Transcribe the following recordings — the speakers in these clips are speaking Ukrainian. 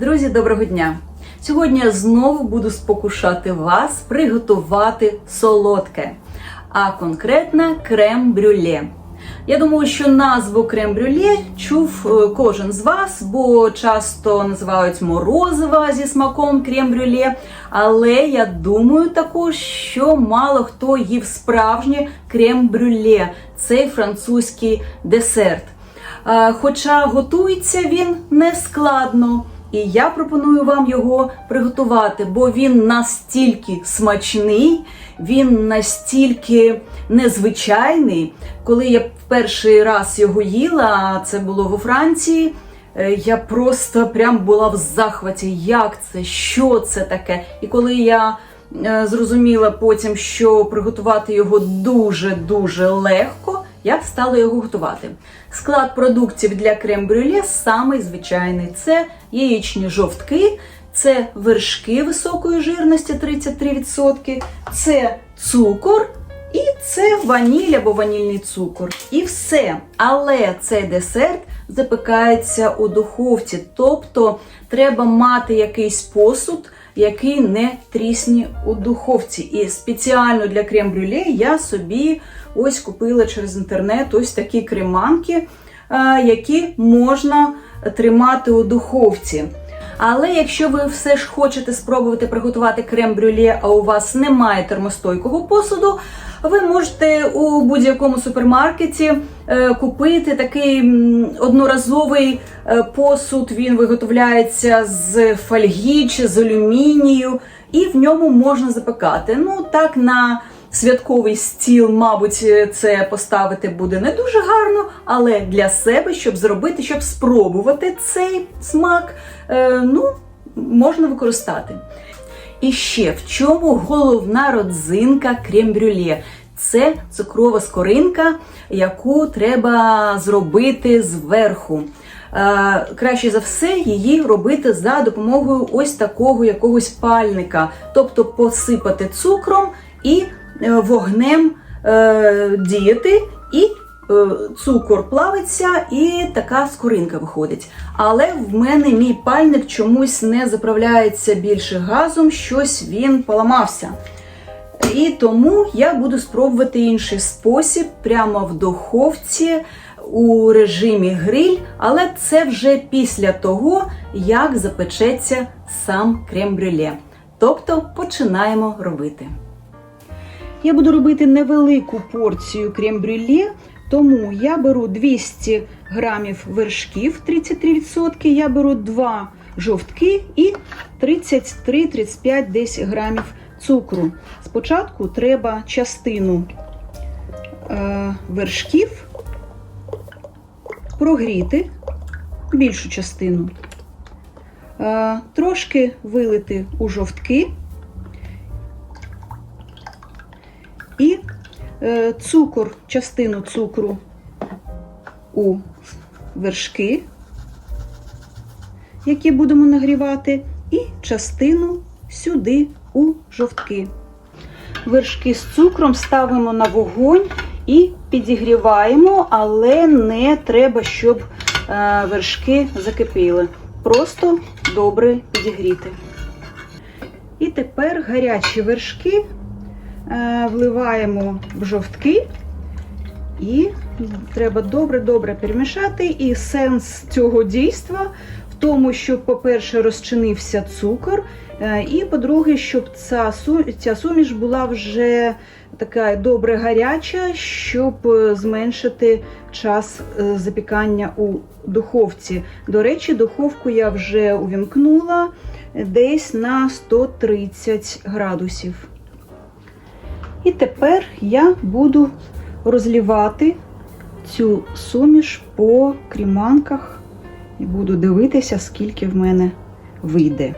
Друзі, доброго дня! Сьогодні я знову буду спокушати вас приготувати солодке, а конкретно крем-брюле. Я думаю, що назву крем-брюле чув е, кожен з вас, бо часто називають морозива зі смаком крем-брюле. Але я думаю також, що мало хто їв справжнє крем-брюле, цей французький десерт. Е, Хоча готується він не складно. І я пропоную вам його приготувати, бо він настільки смачний, він настільки незвичайний. Коли я в перший раз його їла, це було во Франції, е, я просто прям була в захваті, як це, що це таке. І коли я е, зрозуміла потім, що приготувати його дуже-дуже легко, я стала його готувати. Склад продуктів для крем-брюле самий звичайний: це яєчні жовтки, це вершки високої жирності 33%, це цукор. І це ваніль або ванільний цукор. І все. Але цей десерт запекається у духовці. Тобто треба мати якийсь посуд, який не трісні у духовці. І спеціально для крем-брюле я собі ось купила через інтернет ось такі креманки, е, які можна тримати у духовці. Але якщо ви все ж хочете спробувати приготувати крем-брюле, а у вас немає термостойкого посуду, ви можете у будь-якому супермаркеті е, купити такий одноразовий е, посуд. Він виготовляється з фольги чи з алюмінію, і в ньому можна запекати. Ну так на святковий стіл, мабуть, це поставити буде не дуже гарно, але для себе, щоб зробити, щоб спробувати цей смак, е, ну, можна використати. І ще в чому головна родзинка крем-брюле? Це цукрова скоринка, яку треба зробити зверху. Е, краще за все її робити за допомогою ось такого якогось пальника, тобто посипати цукром і е, вогнем е, діяти, і цукор плавиться, і така скоринка виходить. Але в мене мій пальник чомусь не заправляється більше газом, щось він поламався. І тому я буду спробувати інший спосіб прямо в духовці у режимі гриль, але це вже після того, як запечеться сам крем-брюле. Тобто починаємо робити. Я буду робити невелику порцію крем-брюле, тому я беру 200 грамів вершків 33%, я беру 2 жовтки і 33-35 десь грамів цукру. Спочатку треба частину е, вершків прогріти, більшу частину, е, трошки вилити у жовтки і е, цукор, частину цукру у вершки, які будемо нагрівати, і частину сюди у жовтки. Вершки з цукром ставимо на вогонь і підігріваємо, але не треба, щоб е, вершки закипіли. Просто добре підігріти. І тепер гарячі вершки е, вливаємо в жовтки. І треба добре-добре перемішати. І сенс цього дійства тому, щоб, по-перше, розчинився цукор, е, і, по-друге, щоб ця, ця суміш була вже така добре гаряча, щоб е, зменшити час е, запікання у духовці. До речі, духовку я вже увімкнула десь на 130 градусів. І тепер я буду розлівати цю суміш по кріманках і буду дивитися, скільки в мене вийде.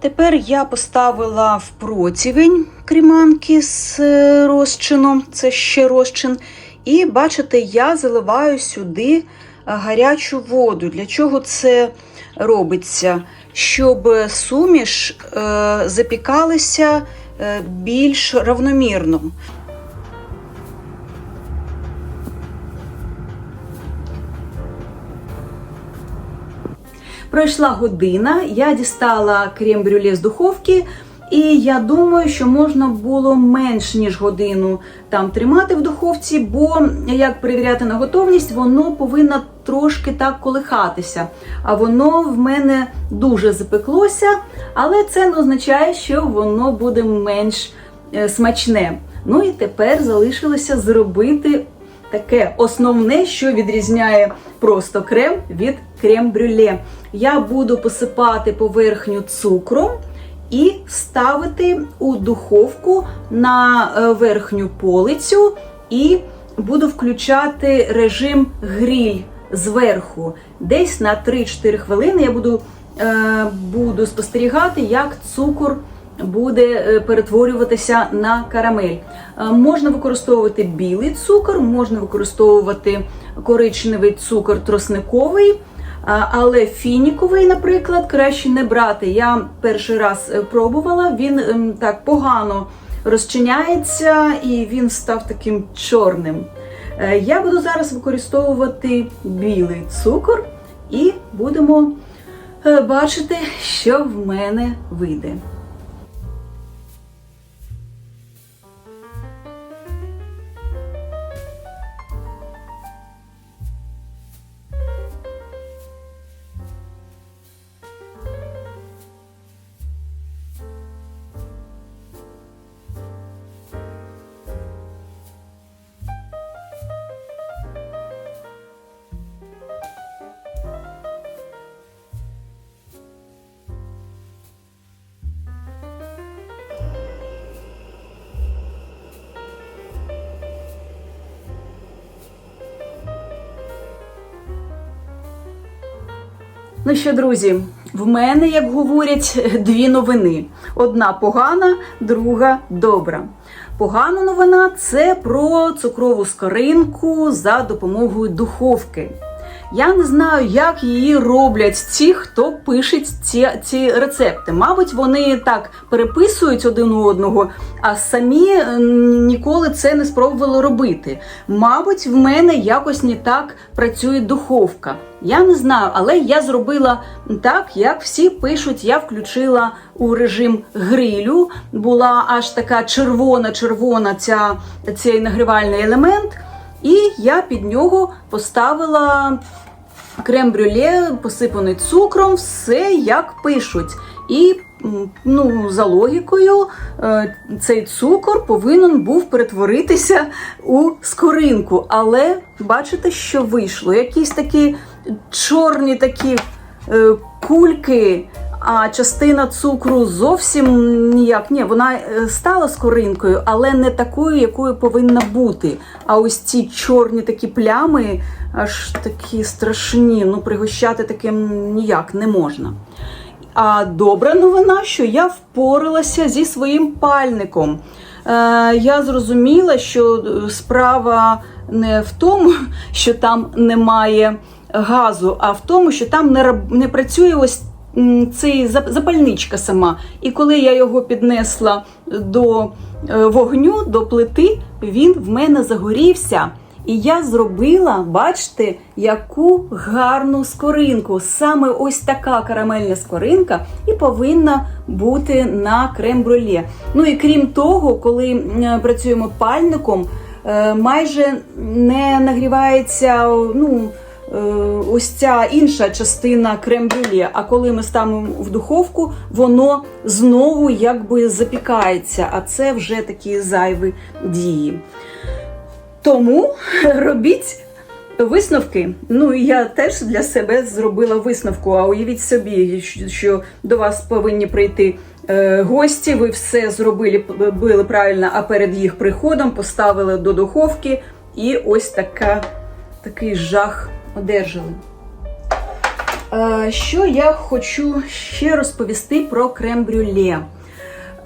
Тепер я поставила в противень кріманки з е, розчином, це ще розчин. І бачите, я заливаю сюди е, гарячу воду. Для чого це робиться? Щоб суміш е, запікалася е, Е, більш равномірно. Пройшла година, я дістала крем брюле з духовки, і я думаю, що можна було менш ніж годину там тримати в духовці, бо як перевіряти на готовність, воно повинно трошки так колихатися. А воно в мене дуже запеклося, але це не означає, що воно буде менш е, смачне. Ну і тепер залишилося зробити таке основне, що відрізняє просто крем від крем-брюле. Я буду посипати поверхню цукром і ставити у духовку на е, верхню полицю і буду включати режим гриль зверху. Десь на 3-4 хвилини я буду, е, буду спостерігати, як цукор буде е, перетворюватися на карамель. Е, Можна використовувати білий цукор, можна використовувати коричневий цукор тросниковий. Але фініковий, наприклад, краще не брати. Я перший раз е, пробувала, він ем, так погано розчиняється і він став таким чорним. Е, Я буду зараз використовувати білий цукор і будемо е, бачити, що в мене вийде. Ну що, друзі, в мене, як говорять, дві новини: одна погана, друга добра. Погана новина це про цукрову скоринку за допомогою духовки. Я не знаю, як її роблять ті, хто пише ці, ці рецепти. Мабуть, вони так переписують один у одного, а самі е, ніколи це не спробували робити. Мабуть, в мене якось не так працює духовка. Я не знаю, але я зробила так, як всі пишуть. Я включила у режим грилю. Була аж така червона-червона ця, цей нагрівальний елемент. І я під нього поставила крем-брюле, посипаний цукром, все як пишуть. І ну, за логікою, е, цей цукор повинен був перетворитися у скоринку. Але бачите, що вийшло? Якісь такі чорні такі е, кульки. А частина цукру зовсім ніяк. Ні, вона е, стала скоринкою, але не такою, якою повинна бути. А ось ці чорні такі плями, аж такі страшні. Ну, пригощати таким ніяк не можна. А добра новина, що я впоралася зі своїм пальником. Е, я зрозуміла, що справа не в тому, що там немає газу, а в тому, що там не, працює ось цей запальничка сама. І коли я його піднесла до е, вогню, до плити, він в мене загорівся. І я зробила, бачите, яку гарну скоринку. Саме ось така карамельна скоринка і повинна бути на крем-брюле. Ну і крім того, коли працюємо пальником, е, майже не нагрівається ну, ось ця інша частина крем-брюле. А коли ми ставимо в духовку, воно знову якби запікається, а це вже такі зайві дії. Тому робіть висновки. Ну і я теж для себе зробила висновку. А уявіть собі, що до вас повинні прийти е, гості. Ви все зробили били правильно, а перед їх приходом поставили до духовки, і ось така, такий жах одержали. Е, Що я хочу ще розповісти про крем-брюле.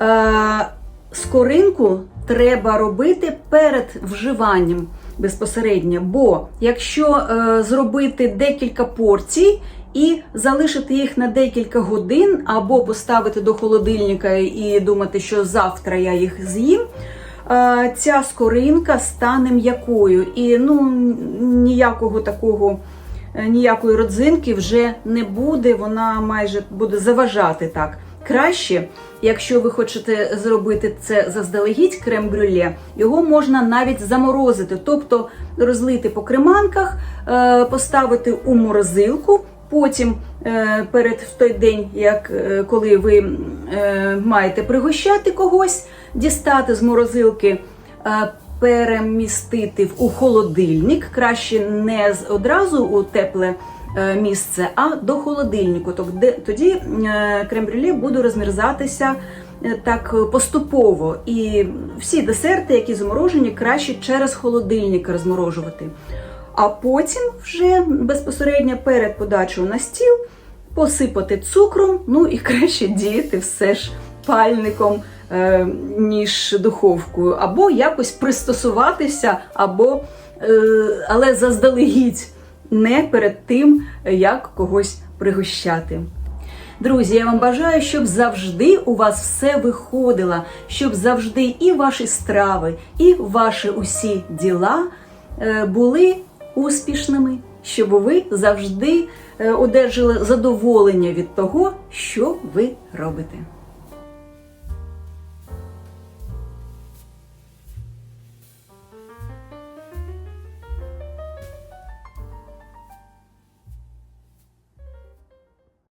Е, Скоринку треба робити перед вживанням безпосередньо, бо якщо е, зробити декілька порцій і залишити їх на декілька годин, або поставити до холодильника і думати, що завтра я їх з'їм. Ця скоринка стане м'якою і ну ніякого такого е, ніякої родзинки вже не буде, вона майже буде заважати так. Краще, якщо ви хочете зробити це заздалегідь крем-брюле, його можна навіть заморозити, тобто розлити по креманках, е, поставити у морозилку. Потім е, перед в той день, як коли ви маєте пригощати когось, дістати з морозилки, е, перемістити у холодильник, краще не одразу у тепле е, місце, а до холодильнику. Тоді е, крем-брюле буде розмерзатися так поступово. І всі десерти, які заморожені, краще через холодильник розморожувати. А потім вже безпосередньо перед подачею на стіл посипати цукром, ну і краще діяти все ж пальником, ніж духовкою, або якось пристосуватися, або, е, але заздалегідь, не перед тим, як когось пригощати. Друзі, я вам бажаю, щоб завжди у вас все виходило, щоб завжди і ваші страви, і ваші усі діла е, були успішними, щоб ви завжди е, одержали задоволення від того, що ви робите.